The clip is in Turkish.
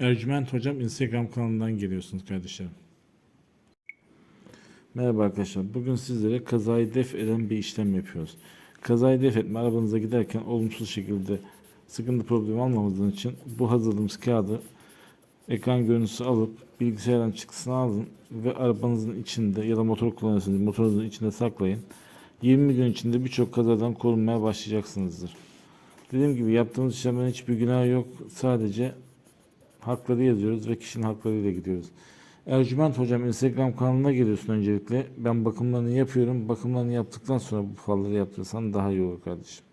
Ercüment Hocam Instagram kanalından geliyorsunuz kardeşlerim. Merhaba arkadaşlar. Bugün sizlere kazayı def eden bir işlem yapıyoruz. Kazayı def etme arabanıza giderken olumsuz şekilde sıkıntı problemi almamızın için bu hazırladığımız kağıdı ekran görüntüsü alıp bilgisayardan çıktısını alın ve arabanızın içinde ya da motor kullanıyorsanız motorunuzun içinde saklayın. 20 gün içinde birçok kazadan korunmaya başlayacaksınızdır. Dediğim gibi yaptığımız işlemlerin hiçbir günahı yok. Sadece hakları yazıyoruz ve kişinin haklarıyla gidiyoruz. Ercüment Hocam Instagram kanalına geliyorsun öncelikle. Ben bakımlarını yapıyorum. Bakımlarını yaptıktan sonra bu falları yaptırırsan daha iyi olur kardeşim.